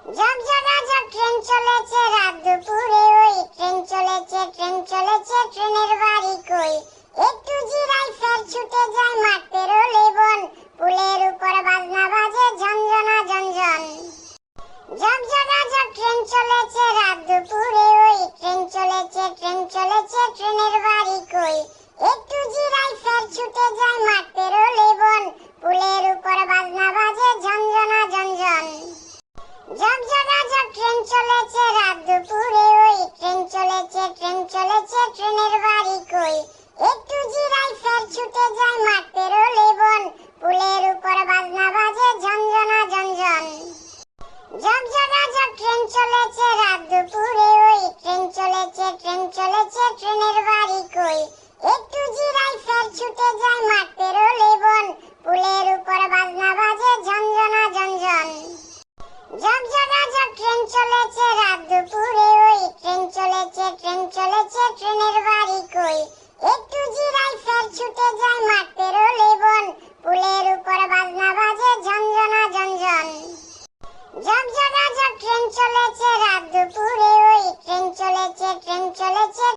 ঝকঝকাঝক train চলেছে, রাত দুপুরে ওই ট্রেন চলেছে ট্রেন চলেছে, ট্রেনের বাড়ি কই? একটু জিরাই ফের ছুটে যায় পেরোলে বন পুলের উপর বাজনা বাজে ঝনঝনা ঝনঝন ঝকঝকাঝক ট্রেন চলেছে, রাত দুপুরে ওই ট্রেন চলেছে ট্রেন চলেছে, ট্রেনের বাড়ি কই? চলেছে, রাত দুপুরে ওই ট্রেন চলেছে ট্রেন চলেছে, ট্রেনের বাড়ি কই? একটু জিরাই ফের ছুটে যায় মারতে রোলে বন, পুলের উপর বাজনা বাজে ঝনঝনা ঝনঝন। জগ ট্রেন চলেছে, রাত দুপুরে ওই ট্রেন চলেছে ট্রেন চলেছে, ট্রেনের ট্রেন চলেছে।